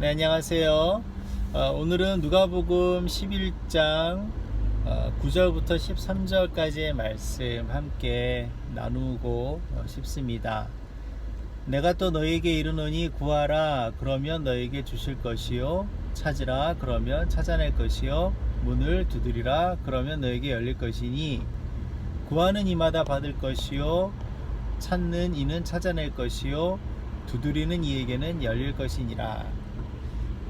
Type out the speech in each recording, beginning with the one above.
네, 안녕하세요. 어, 오늘은 누가복음 11장 어, 9절부터 13절까지의 말씀 함께 나누고 어, 싶습니다. 내가 또 너에게 이르노니 구하라 그러면 너에게 주실 것이요. 찾으라 그러면 찾아낼 것이요. 문을 두드리라 그러면 너에게 열릴 것이니 구하는 이마다 받을 것이요. 찾는 이는 찾아낼 것이요. 두드리는 이에게는 열릴 것이니라. 아,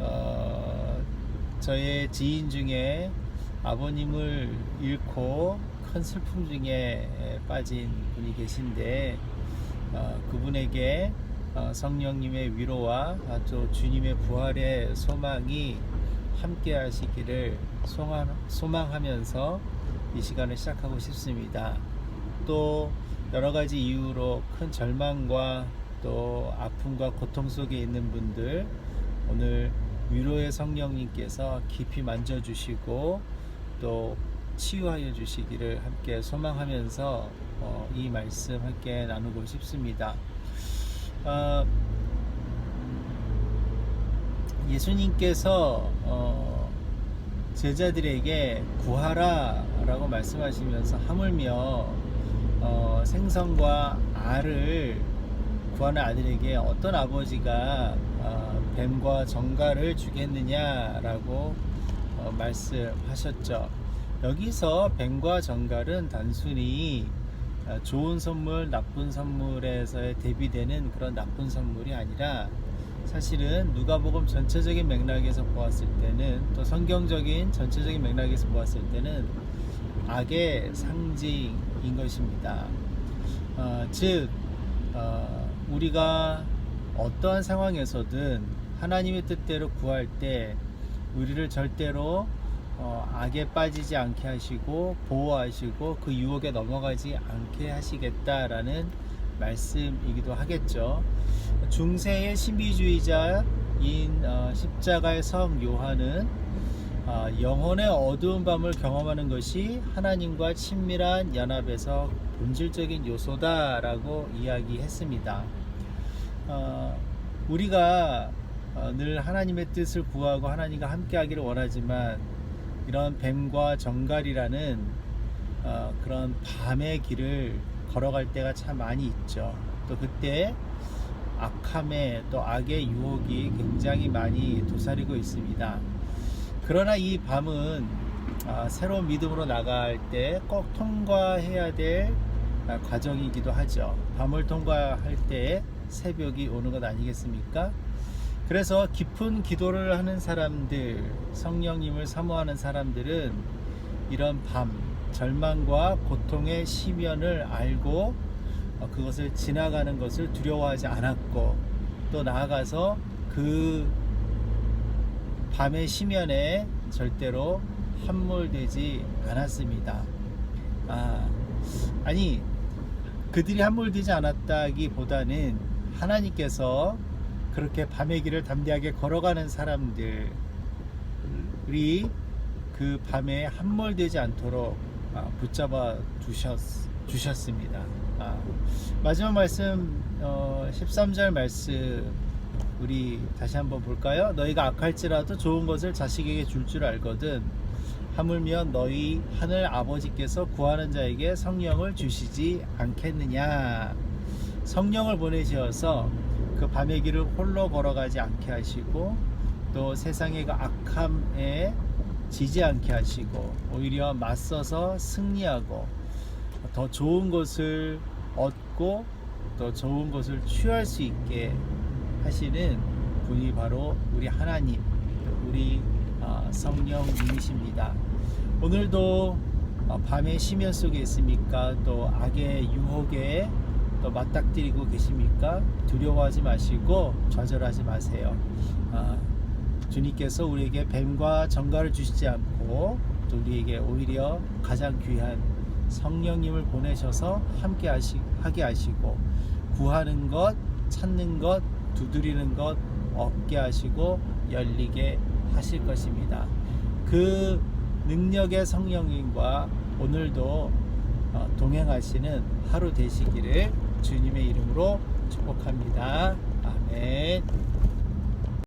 어, 저의 지인 중에 아버님을 잃고 큰 슬픔 중에 빠진 분이 계신데 어, 그분에게 어, 성령님의 위로와 아, 또 주님의 부활의 소망이 함께 하시기를 소망, 소망하면서 이 시간을 시작하고 싶습니다. 또 여러 가지 이유로 큰 절망과 또 아픔과 고통 속에 있는 분들 오늘 위로의 성령님께서 깊이 만져주시고 또 치유하여 주시기를 함께 소망하면서 어, 이 말씀 함께 나누고 싶습니다. 어, 예수님께서 어, 제자들에게 구하라 라고 말씀하시면서 하물며 어, 생선과 알을 구하는 아들에게 어떤 아버지가 어, 뱀과 정갈을 주겠느냐라고 어, 말씀하셨죠. 여기서 뱀과 정갈은 단순히 어, 좋은 선물, 나쁜 선물에서의 대비되는 그런 나쁜 선물이 아니라 사실은 누가복음 전체적인 맥락에서 보았을 때는 또 성경적인 전체적인 맥락에서 보았을 때는 악의 상징인 것입니다. 어, 즉 어, 우리가 어떠한 상황에서든 하나님의 뜻대로 구할 때 우리를 절대로 어, 악에 빠지지 않게 하시고 보호하시고 그 유혹에 넘어가지 않게 하시겠다라는 말씀이기도 하겠죠. 중세의 신비주의자인 어, 십자가의 성 요한은 어, 영혼의 어두운 밤을 경험하는 것이 하나님과 친밀한 연합에서 본질적인 요소다라고 이야기했습니다. 어, 우리가 어, 늘 하나님의 뜻을 구하고 하나님과 함께하기를 원하지만 이런 뱀과 정갈이라는 어, 그런 밤의 길을 걸어갈 때가 참 많이 있죠. 또 그때 악함의 또 악의 유혹이 굉장히 많이 도사리고 있습니다. 그러나 이 밤은 아, 새로운 믿음으로 나갈 때 꼭 통과해야 될 아, 과정이기도 하죠. 밤을 통과할 때 새벽이 오는 것 아니겠습니까? 그래서 깊은 기도를 하는 사람들, 성령님을 사모하는 사람들은 이런 밤, 절망과 고통의 시면을 알고 어, 그것을 지나가는 것을 두려워하지 않았고 또 나아가서 그 밤의 시면에 절대로 함몰되지 않았습니다. 아, 아니 그들이 함몰되지 않았다기보다는 하나님께서 그렇게 밤의 길을 담대하게 걸어가는 사람들이 그 밤에 함몰되지 않도록 아, 붙잡아 주셨, 주셨습니다. 아, 마지막 말씀 어, 13절 말씀 우리 다시 한번 볼까요? 너희가 악할지라도 좋은 것을 자식에게 줄 줄 알거든 하물며 너희 하늘 아버지께서 구하는 자에게 성령을 주시지 않겠느냐. 성령을 보내셔서 그 밤의 길을 홀로 걸어가지 않게 하시고 또 세상의 그 악함에 지지 않게 하시고 오히려 맞서서 승리하고 더 좋은 것을 얻고 더 좋은 것을 취할 수 있게 하시는 분이 바로 우리 하나님, 우리 어, 성령님이십니다. 오늘도 어, 밤의 심연 속에 있습니까? 또 악의 유혹에 또 맞닥뜨리고 계십니까? 두려워하지 마시고 좌절하지 마세요. 아, 주님께서 우리에게 뱀과 정갈을 주시지 않고 또 우리에게 오히려 가장 귀한 성령님을 보내셔서 함께 하시, 하게 하시고 구하는 것, 찾는 것, 두드리는 것 얻게 하시고 열리게 하실 것입니다. 그 능력의 성령님과 오늘도 어, 동행하시는 하루 되시기를 주님의 이름으로 축복합니다. 아멘.